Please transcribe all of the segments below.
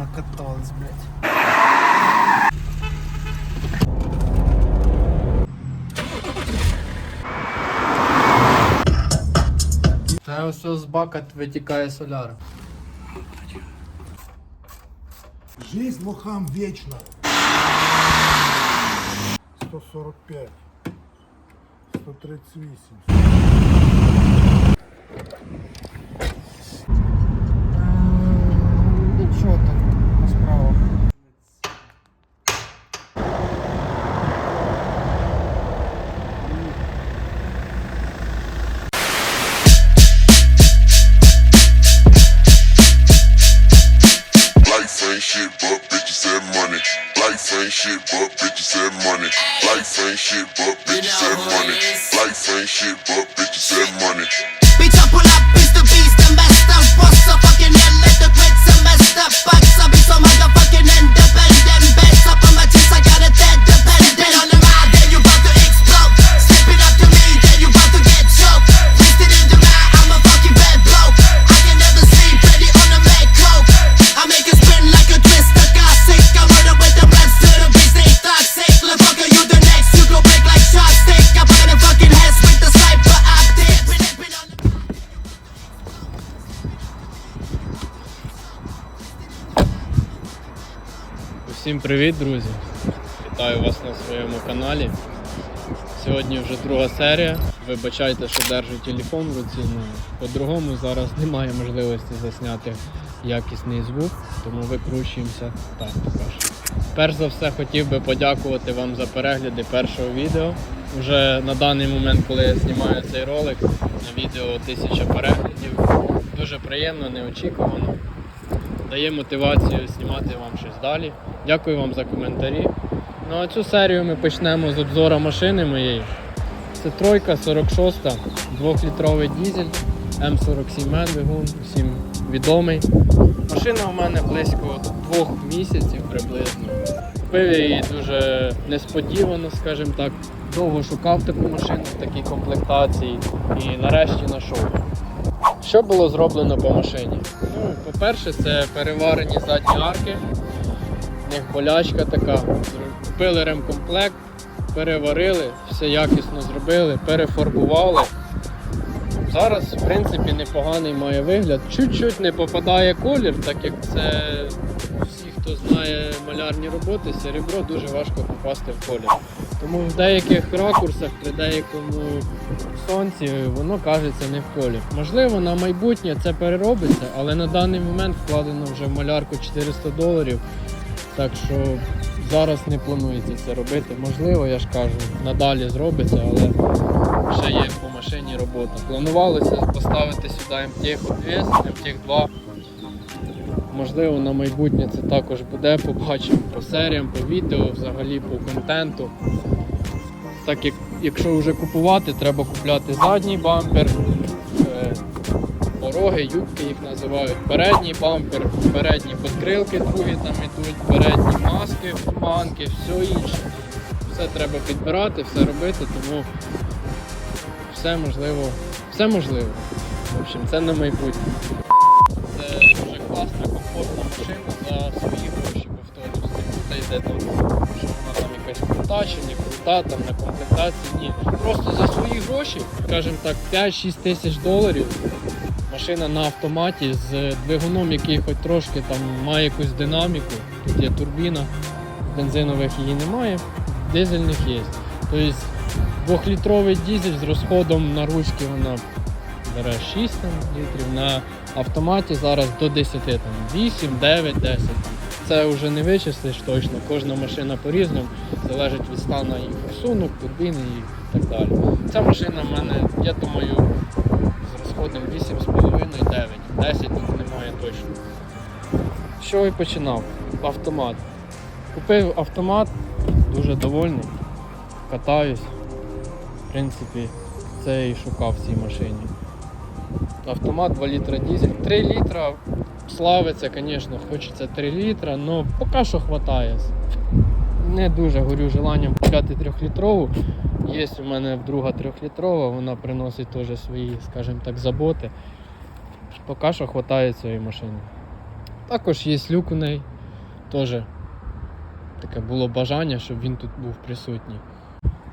Накатались, блядь. Та ось з бака витікає соляр. Жизнь лохам вечна. 145. 138. Shit but bitches and money. Life ain't shit but Усім привіт, друзі! Вітаю вас на своєму каналі. Сьогодні вже друга серія. Вибачайте, що держу телефон в руці. Ну, по-другому зараз немає можливості засняти якісний звук, тому викручуємося так також. Перш за все хотів би подякувати вам за перегляди першого відео. Вже на даний момент, коли я знімаю цей ролик, на відео тисяча переглядів. Дуже приємно, неочікувано дає мотивацію знімати вам щось далі. Дякую вам за коментарі. Ну а цю серію ми почнемо з обзору машини моєї. Це тройка 46, 2-літровий дізель, М47 мен двигун, всім відомий. Машина у мене близько двох місяців приблизно. Купив її дуже несподівано, скажімо так. Довго шукав таку машину в такій комплектації і нарешті знайшов. Що було зроблено по машині? Ну, по-перше, це переварені задні арки. В них болячка така. Купили ремкомплект, переварили, все якісно зробили, перефарбували. Зараз, в принципі, непоганий має вигляд. Чуть-чуть не попадає колір, так як це всі, хто знає малярні роботи, серебро дуже важко попасти в колір. Тому в деяких ракурсах, при деякому сонці, воно кажеться не в колір. Можливо, на майбутнє це переробиться, але на даний момент вкладено вже в малярку 400 доларів. Так що зараз не планується це робити. Можливо, я ж кажу, надалі зробиться, але ще є по машині робота. Планувалося поставити сюди MTX 200, MTX 2. Можливо, на майбутнє це також буде. Побачимо по серіям, по відео, взагалі по контенту. Так як якщо вже купувати, треба купляти задній бампер, пороги, юбки їх називають, передній бампер, передні подкрилки другі там ідуть, передні маски, банки, все інше. Все треба підбирати, все робити, тому все можливо, все можливо. В общем, це на майбутнє. Це дуже класна, комфортна машина за свої гроші, повторюсь. Не йде там, що вона там якась крута крута, там на комплектації. Ні. Просто за свої гроші, скажімо так, 5-6 тисяч доларів. Машина на автоматі з двигуном, який хоч трошки там має якусь динаміку. Тут є турбіна, бензинових її немає, дизельних є. Тобто двохлітровий дизель з розходом на ручки вона бере 6 там, літрів. На автоматі зараз до 10, там, 8, 9, 10. Там. Це вже не вичислиш точно, кожна машина по-різному, залежить від стану її форсунок, турбіни і так далі. Ця машина в мене, я думаю, з 8,5, 9. 10 тут немає точно. Чого і починав? Автомат. Купив автомат, дуже довольний, катаюсь. В принципі, це і шукав в цій машині. Автомат 2 літра дизель. 3 літра славиться, звісно, хочеться 3 літра, але поки що вистачає. Не дуже горю желанням купляти 3-літрову. Є у мене друга 3-літрова, вона приносить теж свої, скажімо так, заботи. Поки що вистачає цієї машини. Також є люк у неї. Теж таке було бажання, щоб він тут був присутній.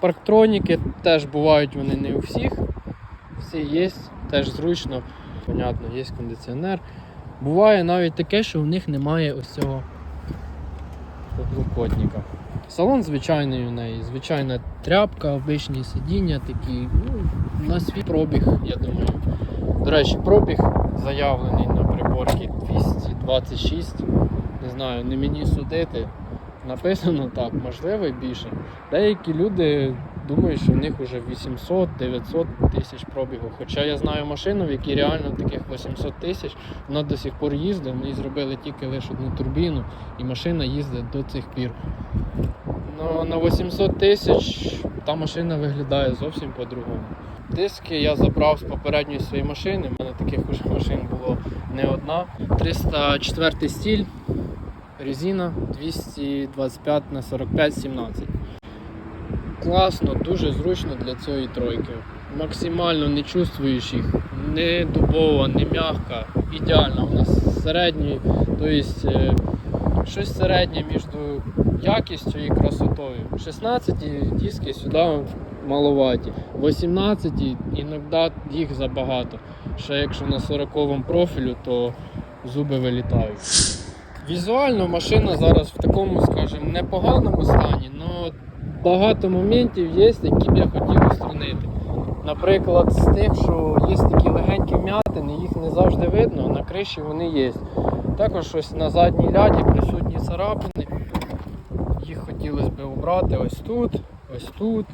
Парктроніки теж бувають вони не у всіх. Всі є, теж зручно. Понятно, є кондиціонер. Буває навіть таке, що в них немає ось цього подлокотника. Салон звичайний у неї, звичайна тряпка, обичні сидіння такі, ну, на свій пробіг, я думаю. До речі, пробіг заявлений на приборці 226. Не знаю, не мені судити. Написано так, можливо більше. Деякі люди думають, що в них вже 800-900 тисяч пробігу. Хоча я знаю машину, в якій реально таких 800 тисяч, вона до сих пор їздить, ми зробили тільки лише одну турбіну, і машина їздить до цих пір. Ну, на 800 тисяч та машина виглядає зовсім по-другому. Диски я забрав з попередньої своєї машини. У мене таких уже машин було не одна. 304 стіль, резина 225 на 45 17. Класно, дуже зручно для цієї тройки. Максимально не чувствуєш їх, не дубова, не м'яка. Ідеально. У нас середній, тобто щось середнє між якістю і красотою. 16 диски сюди маловаті. 18 іноді їх забагато. Ще якщо на 40 профілю, то зуби вилітають. Візуально машина зараз в такому, скажімо, непоганому стані, але багато моментів є, які б я хотів устранити. Наприклад, з тих, що є такі легенькі вм'ятини, їх не завжди видно, на криші вони є. Також ось на задній ляді присутні царапини. Їх хотілося б убрати ось тут, ось тут.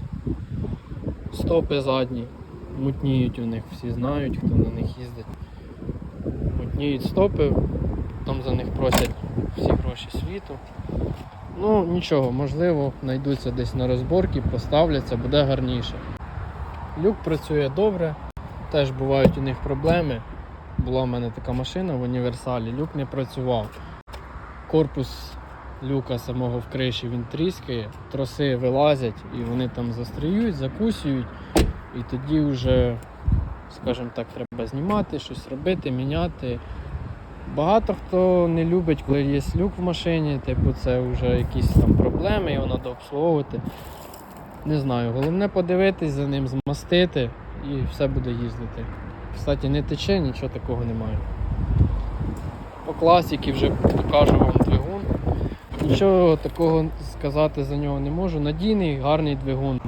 Стопи задні. Мутніють у них, всі знають, хто на них їздить. Мутніють стопи, там за них просять всі гроші світу. Ну нічого, можливо, знайдуться десь на розборки, поставляться, буде гарніше. Люк працює добре, теж бувають у них проблеми. Була в мене така машина в універсалі, люк не працював. Корпус люка самого в криші він тріскає, троси вилазять і вони там застріють, закусюють. І тоді вже, скажімо так, треба знімати, щось робити, міняти. Багато хто не любить, коли є люк в машині, типу це вже якісь там проблеми, його треба обслуговувати. Не знаю, головне подивитись за ним, змастити і все буде їздити. Кстати, не тече, нічого такого немає. По класіки вже покажу вам двигун. Нічого такого сказати за нього не можу. Надійний, гарний двигун.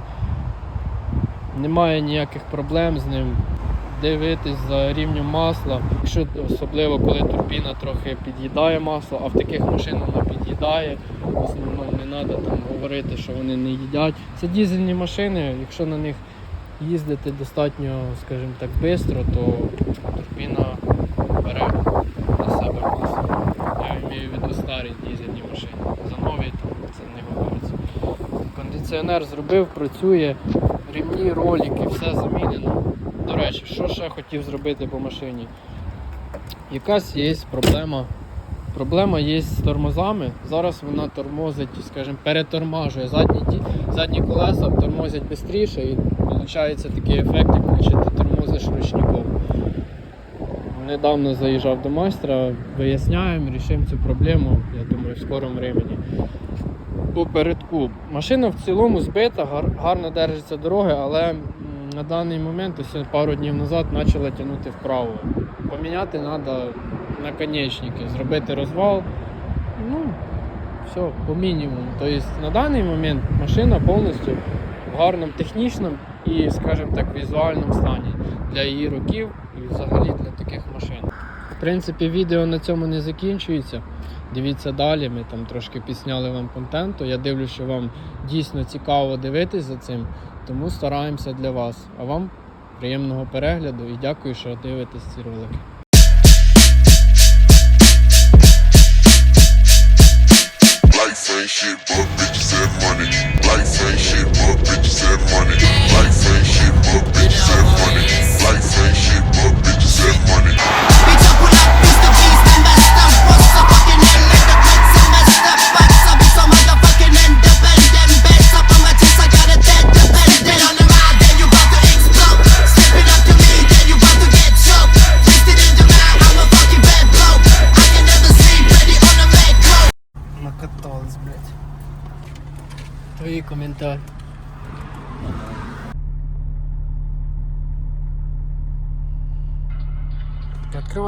Немає ніяких проблем з ним. Дивитись за рівнем масла, якщо особливо коли турбіна трохи під'їдає масло, а в таких машинах вона під'їдає. В основному не треба там говорити, що вони не їдять. Це дізельні машини, якщо на них їздити достатньо, скажімо так, швидко, то турбіна бере на себе масло. Я маю в виду старі дізельні машини. За нові це не говориться. Кондиціонер зробив, працює, рівні ролики, все замінено. До речі, що ще хотів зробити по машині? Якась є проблема. Проблема є з тормозами. Зараз вона тормозить, скажімо, перетормажує. Задні, задні колеса тормозять швидше і виходить такий ефект, наче ти тормозиш ручником. Недавно заїжджав до майстра, виясняємо, рішимо цю проблему, я думаю, в скорому времені. По передку. Машина в цілому збита, гар- гарно держиться дороги, але на даний момент, ось пару днів назад, почала тягнути вправо. Поміняти треба наконечники, зробити розвал. Ну, все, по мінімуму. Тобто на даний момент машина повністю в гарному технічному і, скажімо так, візуальному стані для її років і взагалі для таких машин. В принципі, відео на цьому не закінчується. Дивіться далі, ми там трошки підсняли вам контенту. Я дивлюся, що вам дійсно цікаво дивитись за цим, тому стараємося для вас. А вам приємного перегляду і дякую, що дивитесь ці ролики. Life ain't shit but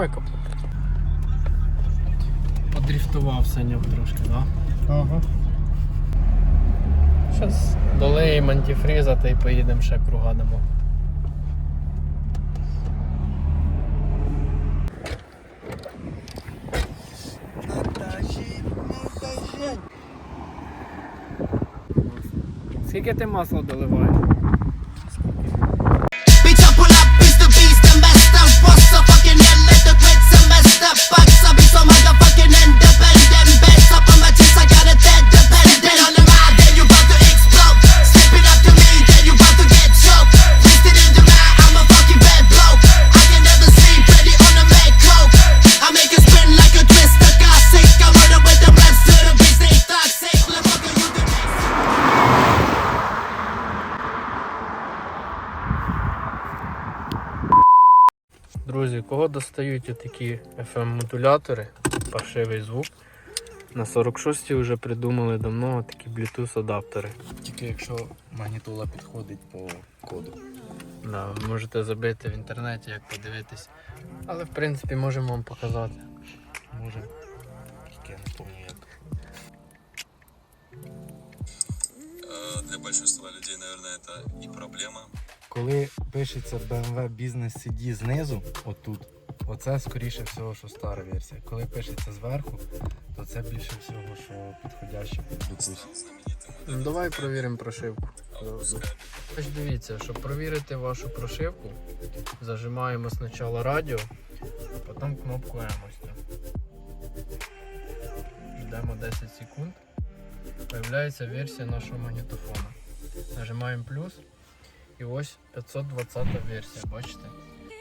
Відкривай капот. Подрифтував Саньок трошки, так? Да? Ага. Зараз долеємо антифриза та й поїдемо ще круга дамо. Скільки ти масла доливаєш? Кого достають такі FM-модулятори, паршивий звук. На 46-й вже придумали давно такі Bluetooth адаптери. Тільки якщо магнітола підходить по коду. Да, ви можете забити в інтернеті, як подивитись. Але в принципі можемо вам показати. Може. Тільки я не пам'ятаю як. Э, Для большинства людей, наверное, это и проблема. Коли пишеться BMW Business CD знизу, отут, оце скоріше всього, що стара версія. Коли пишеться зверху, то це більше всього, що підходяще під Bluetooth. Ну, давай провіримо прошивку. Ось дивіться, щоб провірити вашу прошивку, зажимаємо спочатку радіо, а потім кнопку M ось цю. Ждемо 10 секунд. Появляється версія нашого магнітофона. Нажимаємо плюс. І ось 520 версія, бачите?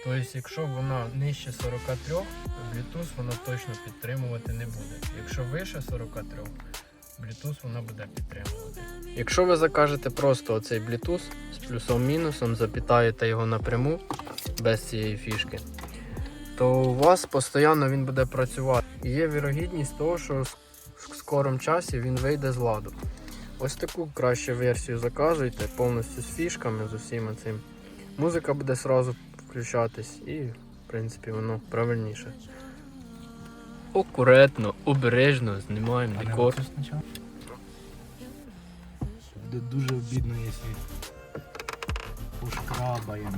Тобто, якщо вона нижче 43, Bluetooth вона точно підтримувати не буде. Якщо вище 43, Bluetooth вона буде підтримувати. Якщо ви закажете просто оцей Bluetooth з плюсом-мінусом, запитаєте його напряму без цієї фішки, то у вас постійно він буде працювати. І є вірогідність того, що в скорому часі він вийде з ладу. Ось таку краще версію заказуйте, повністю з фішками, з усім цим. Музика буде одразу включатись і, в принципі, воно правильніше. Акуратно, обережно знімаємо декор. Буде дуже обідно, якщо пошкрабаємо.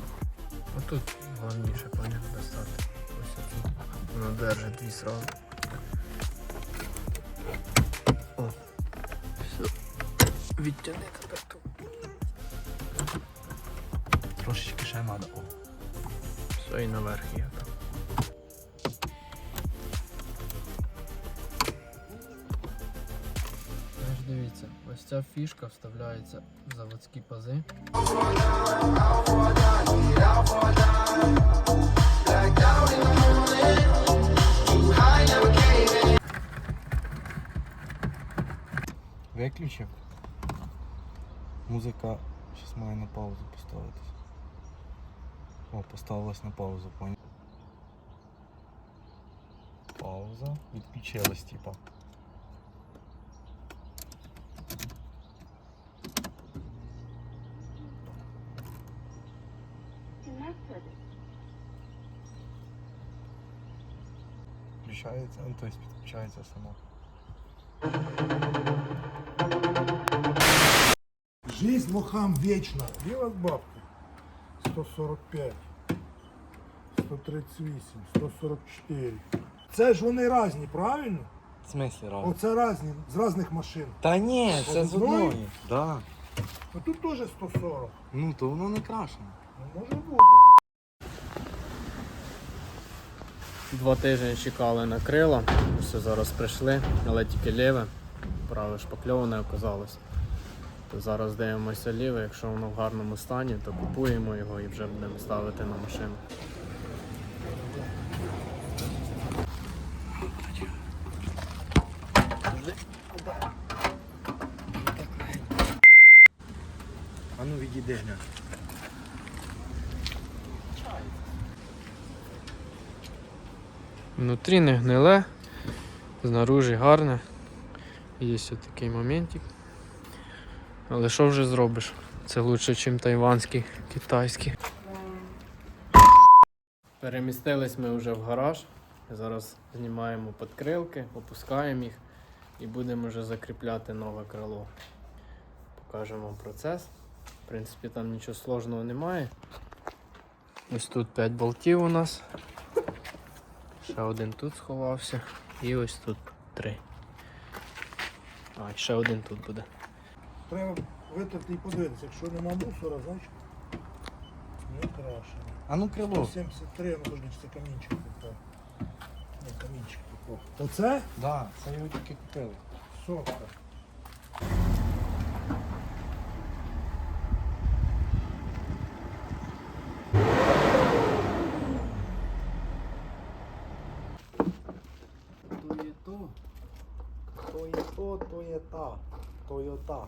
Отут головніше поняв достати. Ось тут. Воно держить дві сразу. Відтяни тепер. Трошечки ще треба. О. Все і наверх є дивіться, ось ця фішка вставляється в заводські пази. Виключив. Музика зараз має на паузу поставитись. О, поставилась на паузу, понял. Пауза. Відключилась, типа. Включається, ну то есть підключається сама. Жизнь лохам у вас бабки? 145, 138, 144. Це ж вони різні, правильно? В смысле раз? Оце різні, з різних машин. Та ні, це з Одної? одної. Да. Ну тут теж 140. Ну то воно не крашено. Ну, може бути. Два тижні чекали на крила, все зараз прийшли, але тільки ліве, праве шпакльоване оказалось. То зараз дивимося ліве, якщо воно в гарному стані, то купуємо його і вже будемо ставити на машину. А ну відійди гля. Внутрі не гниле, знаружи гарне. Є ось такий моментик. Але що вже зробиш? Це лучше, ніж тайванський, китайський. Перемістились ми вже в гараж. Зараз знімаємо підкрилки, опускаємо їх і будемо вже закріпляти нове крило. Покажемо процес. В принципі, там нічого сложного немає. Ось тут 5 болтів у нас. Ще один тут сховався. І ось тут 3. А, ще один тут буде. Треба витерти і подивитися. Якщо нема мусора, значить не краще. А ну крило. 73, ну подожди, це камінчик попав. Ні, камінчик попав. Оце? Да, це його тільки купили. Сотка. То є то. То є то, то є та.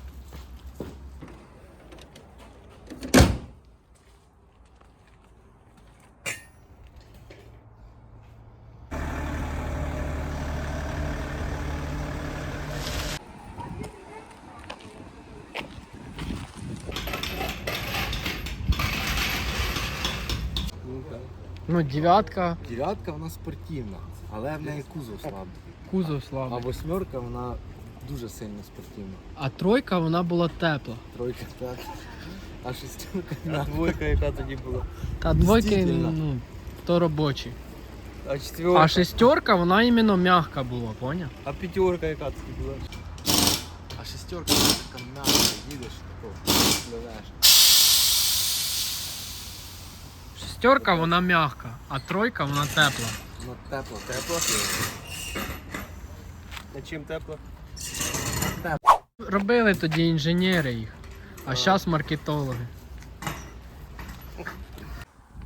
Ну, дев'ятка, Дев'ятка вона спортивна, але в неї кузов слабий. кузов А слабий. восьмерка вона дуже сильно спортивна. А тройка вона була тепла. Тройка так. А шестерка. А двойка яка тоді була? Та двойки, Мстительна. ну, то робочі. А четверка. А шестерка, вона іменно м'яка була, поняв? А п'ятерка яка тоді була? А шестерка вона така м'яка, їдеш тако, пливеш. Шестерка, вона м'яка, а тройка, вона тепла. Ну тепло, тепло. На чим тепло? Робили тоді інженери їх, а зараз маркетологи.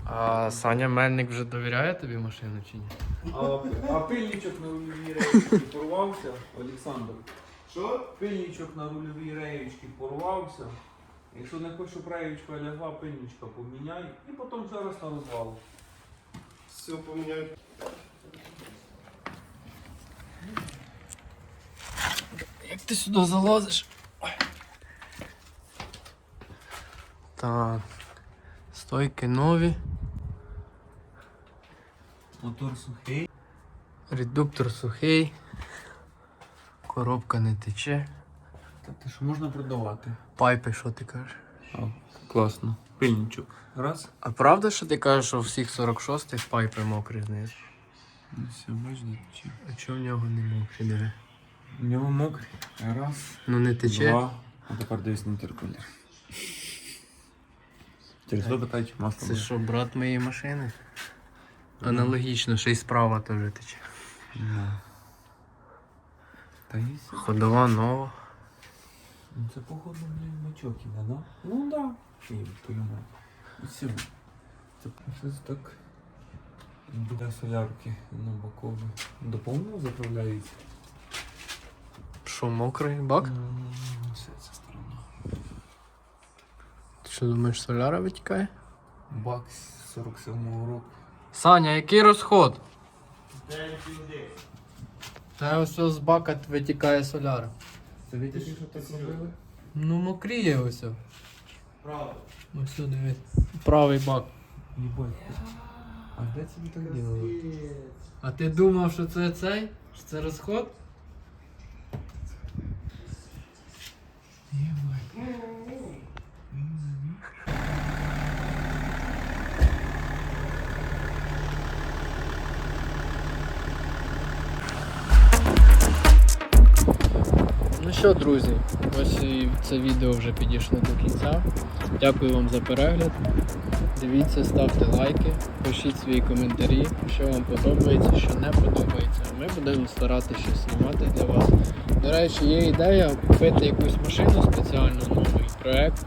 А Саня Мельник вже довіряє тобі машину чи ні? А, а пильничок на рульовій реєчці порвався, Олександр. Що? Пильничок на рульовій реєчці порвався. Якщо не хочеш, щоб реєчка лягла, пильничка поміняй і потім ще раз на розвал. Все поміняй. Як ти сюди залазиш? Так. Стойки нові. Мотор сухий. Редуктор сухий. Коробка не тече. Та що можна продавати? Пайпи, що ти кажеш? А, класно. Пильничок. Раз. А правда, що ти кажеш, що у всіх 46-х пайпи мокрі знизу? Ну все, бачите, тече. А чого в нього не мокрі, диви? У нього мокрий. Раз. Ну не тече. Два. А тепер дивись на інтеркулер. Через то питають, масло. Це буде. що, брат моєї машини? Аналогічно, ще й справа теж тече. Та. Ходова нова. Ну це походу блін, бачок іде, да? Ну да. І пойму. І все. Це щось так. Біля солярки на бокові. До повного заправляється. Що, мокрий бак? Все, це сторона. Ти що думаєш, соляра витікає? Бак з 47-го року. Саня, який розход? Та ось з бака витікає соляра. Це видиш, що так робили? Ну мокріє ось. Правий. Ось сюди дивись. Правий бак. Єбать. А де тобі так ділили? А ти думав, що це цей? Що це розход? Що, друзі, ось і це відео вже підійшло до кінця. Дякую вам за перегляд. Дивіться, ставте лайки, пишіть свої коментарі, що вам подобається, що не подобається. Ми будемо старатися щось знімати для вас. До речі, є ідея купити якусь машину спеціально, новий проект.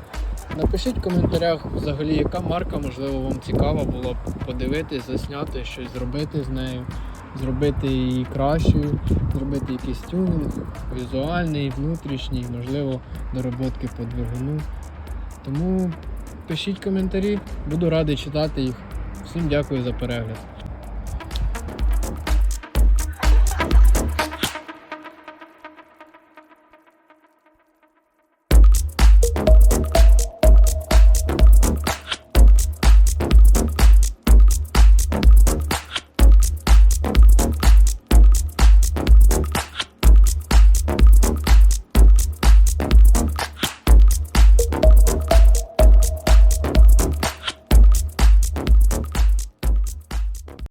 Напишіть в коментарях взагалі, яка марка, можливо, вам цікава було б подивитись, засняти, щось зробити з нею. Зробити її кращою, зробити якийсь тюнінг, візуальний, внутрішній, можливо, дороботки по двигуну. Тому пишіть коментарі, буду радий читати їх. Всім дякую за перегляд.